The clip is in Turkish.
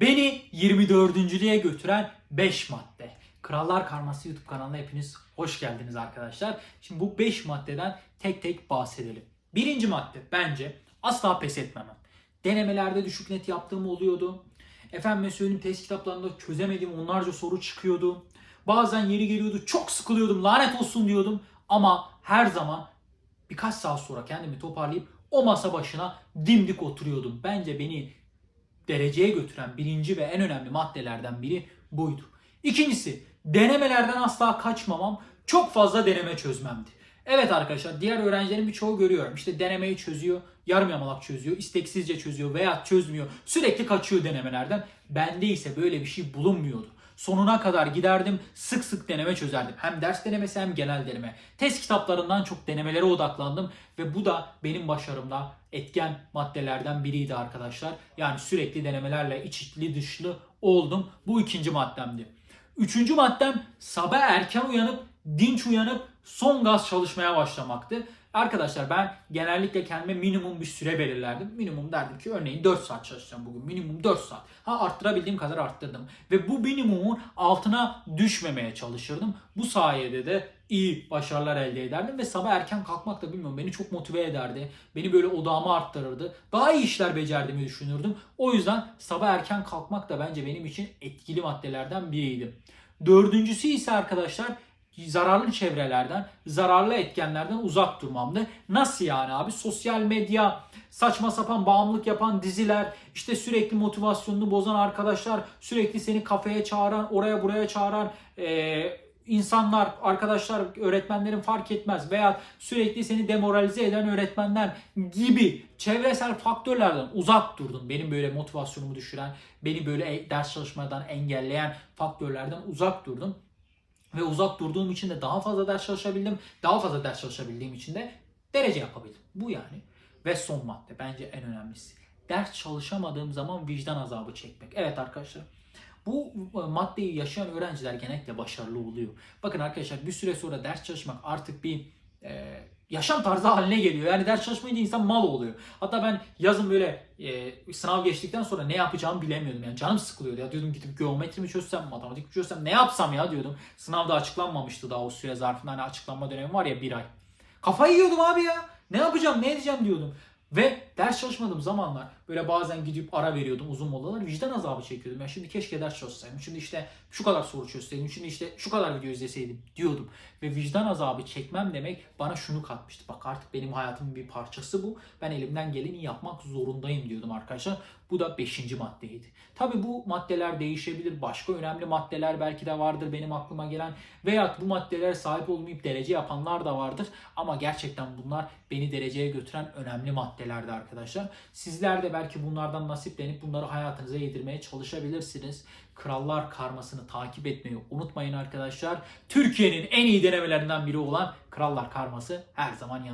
Beni 24.lüğe götüren 5 madde. Krallar Karması YouTube kanalına hepiniz hoş geldiniz arkadaşlar. Şimdi bu 5 maddeden tek tek bahsedelim. Birinci madde bence asla pes etmemem. Denemelerde düşük net yaptığım oluyordu. Efendim söyleyeyim test kitaplarında çözemediğim onlarca soru çıkıyordu. Bazen yeri geliyordu çok sıkılıyordum lanet olsun diyordum. Ama her zaman birkaç saat sonra kendimi toparlayıp o masa başına dimdik oturuyordum. Bence beni dereceye götüren birinci ve en önemli maddelerden biri buydu. İkincisi denemelerden asla kaçmamam çok fazla deneme çözmemdi. Evet arkadaşlar diğer öğrencilerin birçoğu görüyorum. İşte denemeyi çözüyor, yarım yamalak çözüyor, isteksizce çözüyor veya çözmüyor. Sürekli kaçıyor denemelerden. Bende ise böyle bir şey bulunmuyordu. Sonuna kadar giderdim, sık sık deneme çözerdim. Hem ders denemesi hem genel deneme. Test kitaplarından çok denemelere odaklandım ve bu da benim başarımda etken maddelerden biriydi arkadaşlar. Yani sürekli denemelerle içli dışlı oldum. Bu ikinci maddemdi. Üçüncü maddem sabah erken uyanıp dinç uyanıp son gaz çalışmaya başlamaktı. Arkadaşlar ben genellikle kendime minimum bir süre belirlerdim. Minimum derdim ki örneğin 4 saat çalışacağım bugün. Minimum 4 saat. Ha arttırabildiğim kadar arttırdım. Ve bu minimumun altına düşmemeye çalışırdım. Bu sayede de iyi başarılar elde ederdim ve sabah erken kalkmak da bilmiyorum beni çok motive ederdi. Beni böyle odağımı arttırırdı. Daha iyi işler becerdiğimi düşünürdüm. O yüzden sabah erken kalkmak da bence benim için etkili maddelerden biriydi. Dördüncüsü ise arkadaşlar zararlı çevrelerden, zararlı etkenlerden uzak durmamdı. Nasıl yani abi? Sosyal medya, saçma sapan bağımlılık yapan diziler, işte sürekli motivasyonunu bozan arkadaşlar, sürekli seni kafeye çağıran, oraya buraya çağıran eee insanlar, arkadaşlar, öğretmenlerin fark etmez veya sürekli seni demoralize eden öğretmenler gibi çevresel faktörlerden uzak durdum. Benim böyle motivasyonumu düşüren, beni böyle e- ders çalışmadan engelleyen faktörlerden uzak durdum. Ve uzak durduğum için de daha fazla ders çalışabildim. Daha fazla ders çalışabildiğim için de derece yapabildim. Bu yani. Ve son madde bence en önemlisi. Ders çalışamadığım zaman vicdan azabı çekmek. Evet arkadaşlar. Bu e, maddeyi yaşayan öğrenciler genellikle başarılı oluyor. Bakın arkadaşlar bir süre sonra ders çalışmak artık bir e, yaşam tarzı haline geliyor. Yani ders çalışmayınca insan mal oluyor. Hatta ben yazın böyle e, sınav geçtikten sonra ne yapacağımı bilemiyordum. Yani canım sıkılıyordu. Ya diyordum gidip geometri mi çözsem, matematik mi çözsem ne yapsam ya diyordum. Sınavda açıklanmamıştı daha o süre zarfında. Hani açıklanma dönemi var ya bir ay. Kafayı yiyordum abi ya. Ne yapacağım, ne edeceğim diyordum. Ve ders çalışmadığım zamanlar böyle bazen gidip ara veriyordum uzun molalar. Vicdan azabı çekiyordum. Ya şimdi keşke ders çalışsaydım. Şimdi işte şu kadar soru çözseydim. Şimdi işte şu kadar video izleseydim diyordum. Ve vicdan azabı çekmem demek bana şunu katmıştı. Bak artık benim hayatımın bir parçası bu. Ben elimden geleni yapmak zorundayım diyordum arkadaşlar. Bu da 5. maddeydi. Tabi bu maddeler değişebilir. Başka önemli maddeler belki de vardır benim aklıma gelen. Veya bu maddelere sahip olmayıp derece yapanlar da vardır. Ama gerçekten bunlar beni dereceye götüren önemli maddelerdi arkadaşlar. Sizler de belki bunlardan nasiplenip bunları hayatınıza yedirmeye çalışabilirsiniz. Krallar karmasını takip etmeyi unutmayın arkadaşlar. Türkiye'nin en iyi denemelerinden biri olan Krallar karması her zaman yanında.